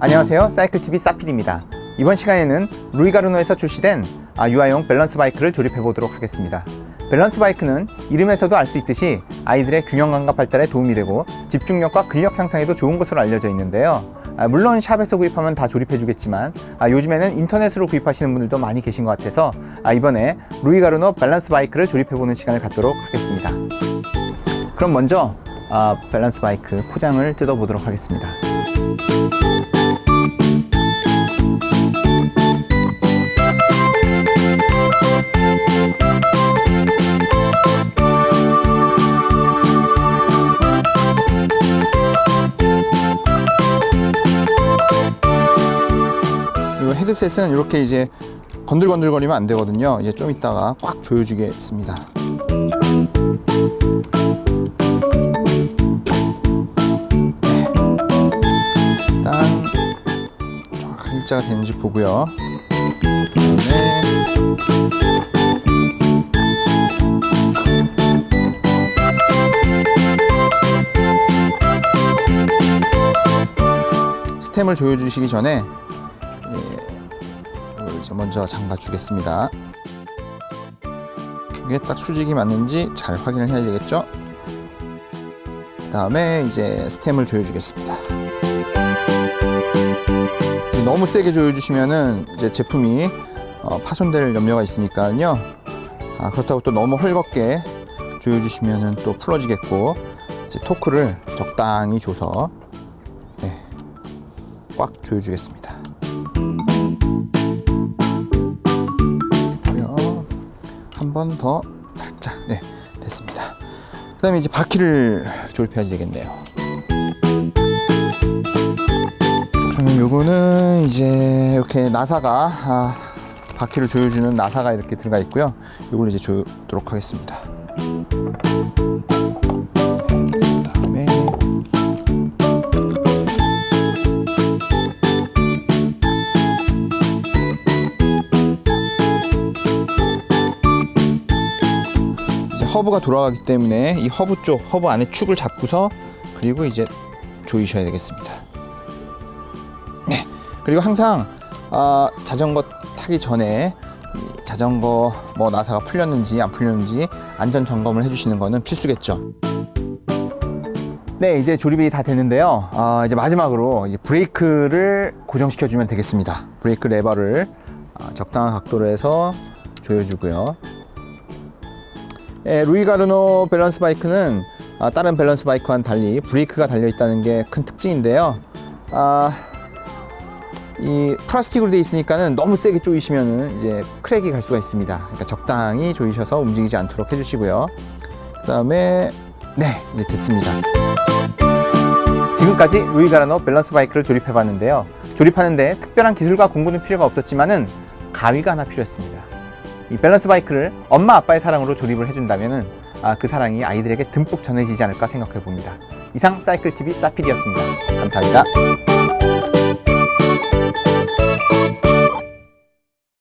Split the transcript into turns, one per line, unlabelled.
안녕하세요. 사이클TV 사필입니다. 이번 시간에는 루이가르노에서 출시된 아, 유아용 밸런스 바이크를 조립해 보도록 하겠습니다. 밸런스 바이크는 이름에서도 알 수 있듯이 아이들의 균형감과 발달에 도움이 되고 집중력과 근력 향상에도 좋은 것으로 알려져 있는데요. 아, 물론 샵에서 구입하면 다 조립해 주겠지만 아, 요즘에는 인터넷으로 구입하시는 분들도 많이 계신 것 같아서 아, 이번에 루이가르노 밸런스 바이크를 조립해 보는 시간을 갖도록 하겠습니다. 그럼 먼저 아, 밸런스 바이크 포장을 뜯어 보도록 하겠습니다. 그리고 헤드셋은 이렇게 이제 건들건들거리면 안 되거든요. 이제 좀 이따가 꽉 조여주겠습니다. 네. 일단 정확한 일자가 되는지 보고요. 그다음에 스템을 조여주시기 전에 이걸 이제 먼저 잠가 주겠습니다. 이게 딱 수직이 맞는지 잘 확인을 해야 되겠죠? 다음에 이제 스템을 조여주겠습니다. 너무 세게 조여주시면은 이제 제품이 어, 파손될 염려가 있으니까요. 아, 그렇다고 또 너무 헐겁게 조여주시면은 또 풀어지겠고 이제 토크를 적당히 줘서 네, 꽉 조여주겠습니다. 한 번 더 살짝 네 됐습니다. 그 다음에 이제 바퀴를 조립해야지 되겠네요. 그러면 요거는 이제 이렇게 나사가 아, 바퀴를 조여주는 나사가 이렇게 들어가 있고요. 요걸 이제 조도록 하겠습니다. 허브가 돌아가기 때문에 이 허브 쪽 허브 안에 축을 잡고서 그리고 이제 조이셔야 되겠습니다. 네. 그리고 항상 아, 자전거 타기 전에 이 자전거 뭐 나사가 풀렸는지 안 풀렸는지 안전 점검을 해주시는 거는 필수겠죠. 네, 이제 조립이 다 됐는데요. 아, 이제 마지막으로 이제 브레이크를 고정시켜 주면 되겠습니다. 브레이크 레버를 아, 적당한 각도로 해서 조여주고요. 예, 루이 가르노 밸런스 바이크는 아, 다른 밸런스 바이크와는 달리 브레이크가 달려 있다는 게 큰 특징인데요. 아, 이 플라스틱으로 되어 있으니까는 너무 세게 조이시면은 이제 크랙이 갈 수가 있습니다. 그러니까 적당히 조이셔서 움직이지 않도록 해주시고요. 그다음에 네 이제 됐습니다. 지금까지 루이가르노 밸런스 바이크를 조립해봤는데요. 조립하는데 특별한 기술과 공부는 필요가 없었지만은 가위가 하나 필요했습니다. 이 밸런스 바이크를 엄마 아빠의 사랑으로 조립을 해준다면은 아, 그 사랑이 아이들에게 듬뿍 전해지지 않을까 생각해 봅니다. 이상 사이클 TV 사필이었습니다. 감사합니다.